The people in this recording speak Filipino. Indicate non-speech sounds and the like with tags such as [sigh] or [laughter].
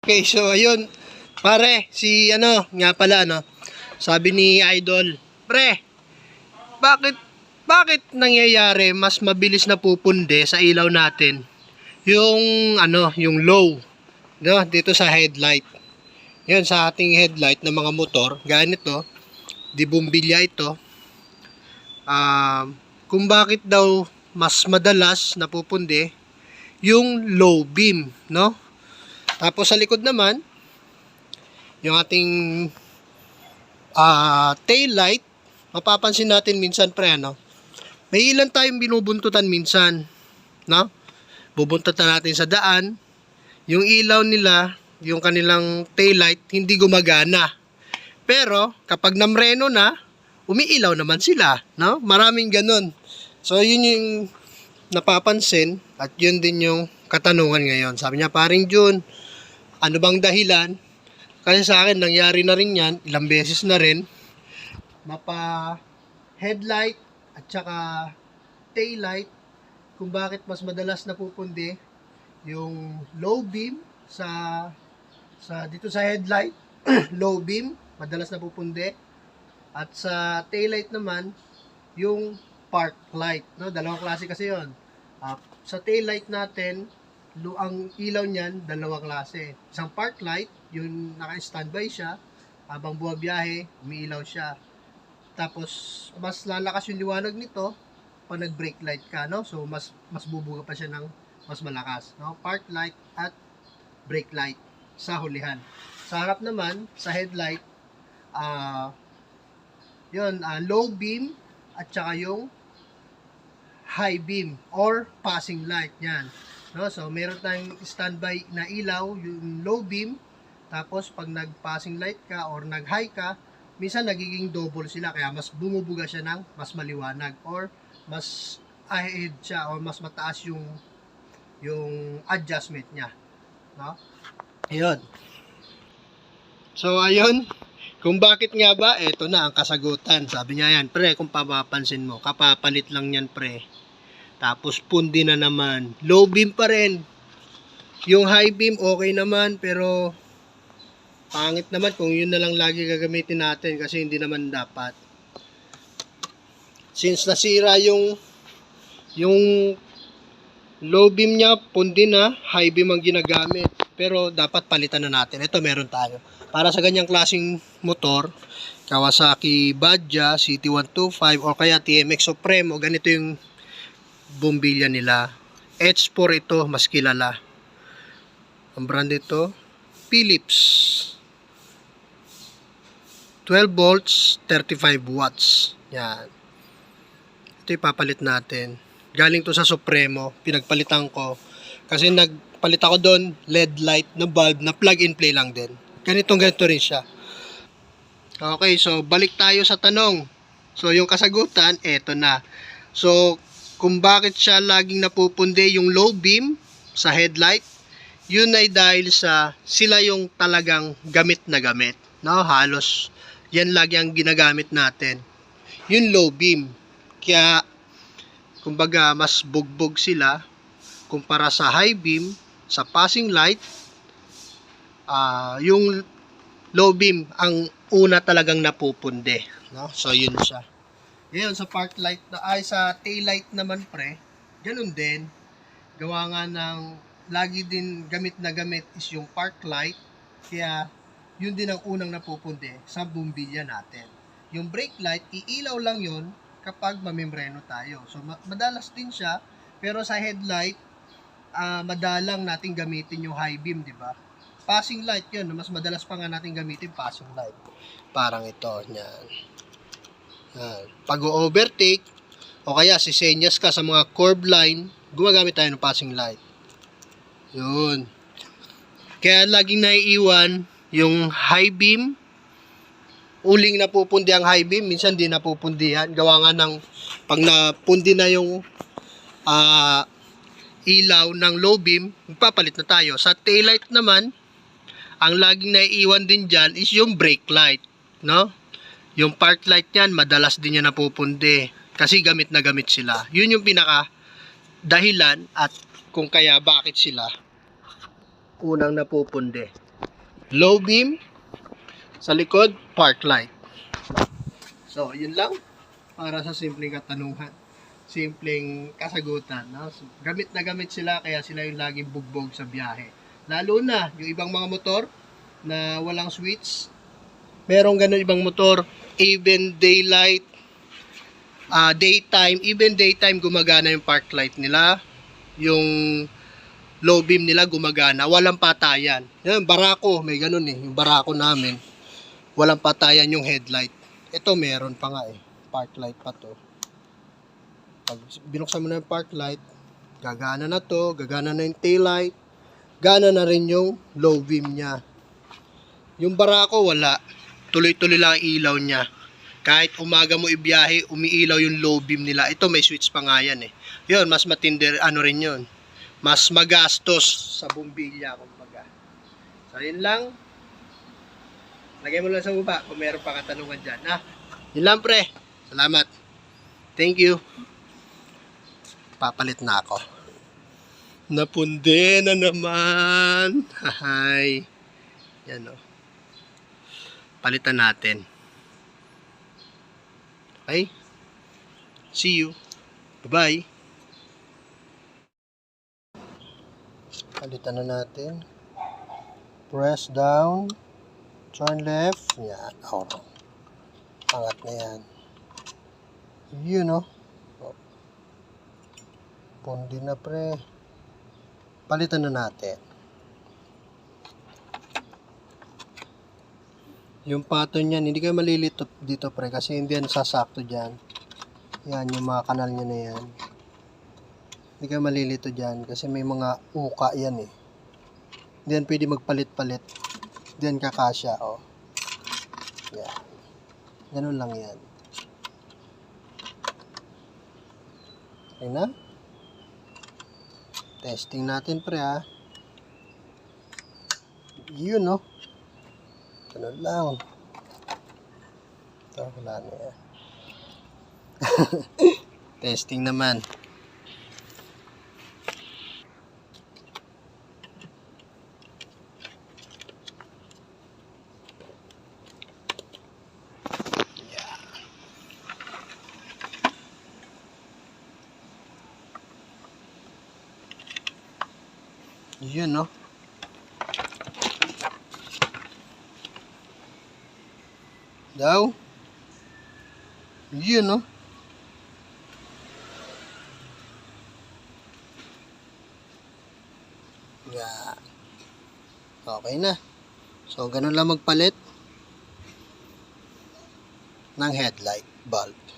Okay, so ayun. Pare, si ano, nga pala ano, sabi ni Idol, pre, bakit bakit nangyayari mas mabilis na pupunde sa ilaw natin yung ano, yung low, no, dito sa headlight. Yan sa ating headlight ng mga motor, ganito, di bumbilya ito. Um, kung bakit daw mas madalas napupunde yung low beam, no? Tapos sa likod naman, yung ating ah tail light, mapapansin natin minsan pre, ano? May ilan tayong binubuntutan minsan, no? Bubuntutan natin sa daan, yung ilaw nila, yung kanilang tail light, hindi gumagana. Pero, kapag namreno na, umiilaw naman sila, no? Maraming ganun. So, yun yung napapansin at yun din yung katanungan ngayon. Sabi niya, paring June, ano bang dahilan? Kasi sa akin, nangyari na rin yan, ilang beses na rin, mapa headlight at saka tail light kung bakit mas madalas napupundi yung low beam sa sa dito sa headlight. [clears throat] Low beam madalas napupundi. At sa tail light naman yung park light no? Dalawang klase kasi yon Ah, sa tail light natin ang ilaw niyan dalawang klase. Isang park light yung naka-standby siya. Habang buwabiyahe umiilaw siya. Tapos mas lalakas yung liwanag nito pag nag-brake light ka no? So mas mas bubuga pa siya ng mas malakas no? Park light at brake light sa hulihan. Sa harap naman sa headlight ah yun ah, low beam at saka yung high beam or passing light yan no? So meron tayong standby na ilaw yung low beam. Tapos pag nag-passing light ka or nag-high ka minsan nagiging double sila. Kaya mas bumubuga siya ng mas maliwanag or mas ahead siya or mas mataas yung yung adjustment niya. No? Ayun. So ayun. Kung bakit nga ba eto na ang kasagutan. Sabi niya yan pre kung papapansin mo kapapalit lang yan pre tapos pundi na naman low beam pa rin yung high beam okay naman pero pangit naman kung yun na lang lagi gagamitin natin kasi hindi naman dapat. Since nasira yung yung low beam niya, pundi na, high beam ang ginagamit. Pero dapat palitan na natin. Ito meron tayo. Para sa ganyang klaseng motor, Kawasaki Badja, CT125 o kaya TMX Supremo, ganito yung bombilya nila. H4 ito, mas kilala. Ang brand ito, Philips. 12 volts, 35 watts. Yan. Ito ipapalit natin. Galing to sa Supremo, pinagpalitan ko. Kasi nagpalit ako doon, LED light na bulb na plug and play lang din. Ganitong ganito rin siya. Okay, so balik tayo sa tanong. So yung kasagutan, eto na. So kung bakit siya laging napupundi yung low beam sa headlight, yun ay dahil sa sila yung talagang gamit na gamit. No, halos yan lagi ang ginagamit natin. Yung low beam. Kaya, kumbaga, mas bugbog sila kumpara sa high beam, sa passing light, ah yung low beam ang una talagang napupunde. No? So, yun siya. Ngayon, sa park light, na, ay sa tail light naman pre, ganun din. Gawa nga ng, lagi din gamit na gamit is yung park light. Kaya, yun din ang unang napupunde sa bumbilya natin. Yung brake light, iilaw lang yun kapag mamembreno tayo. So, ma- madalas din siya, pero sa headlight, ah, madalang natin gamitin yung high beam, di ba? Passing light yun, mas madalas pa nga natin gamitin passing light. Parang ito, yan. Yan. Pag overtake, o kaya sisenyas ka sa mga curb line, gumagamit tayo ng passing light. Yun. Kaya laging naiiwan yung high beam, uling napupundi ang high beam, minsan di napupundi yan. Gawa nga ng, pag napundi na yung ah, ilaw ng low beam, magpapalit na tayo. Sa taillight naman, ang laging naiiwan din dyan is yung brake light. No? Yung park light yan, madalas din yan napupundi. Kasi gamit na gamit sila. Yun yung pinaka dahilan at kung kaya bakit sila unang napupundi. low beam. Sa likod, park light. So, yun lang. Para sa simpleng katanungan. Simpleng kasagutan. No? So, gamit na gamit sila, kaya sila yung laging bugbog sa biyahe. Lalo na, yung ibang mga motor na walang switch. Merong ganun ibang motor, even daylight, ah daytime, even daytime gumagana yung park light nila. Yung low beam nila gumagana, walang patayan. Yan, barako, may ganun eh. Yung barako namin, walang patayan yung headlight. Ito meron pa nga eh. Park light pa to. Pag binuksan mo na yung park light, gagana na to, gagana na yung tail light, gana na rin yung low beam niya. Yung barako wala. Tuloy-tuloy lang ang ilaw niya. Kahit umaga mo ibiyahe, umiilaw yung low beam nila. Ito may switch pa nga yan eh. Yun, mas matindi, ano rin yun. Mas magastos sa bumbilya, kumbaga. So, yun lang. Lagay mo lang sa baba kung meron pa katanungan dyan. Ha? Yun lang, pre. Salamat. Thank you. Papalit na ako. Napunde na naman. [laughs] Hahay. Yan o. Palitan natin. Okay? See you. Bye-bye. Palitan na natin. Press down. Turn left. Yan. Oh. Angat na yan. Yun o. Oh. Pundi na pre. Palitan na natin. Yung pattern niyan, hindi kayo malilito dito pre kasi hindi yan sasakto dyan. Yan, yung mga kanal niya na yan. Hindi kayo malilito dyan kasi may mga uka yan eh. Hindi yan pwede magpalit-palit. Hindi yan kakasya, oh. Yan. Ganun lang yan. Okay na? Testing natin pre ha. Yun no. Ganun lang. Ito, wala na yan. [laughs] Testing naman. Yun no. Daw. Yun no. Yeah. Okay na. So, ganun lang magpalit ng headlight bulb.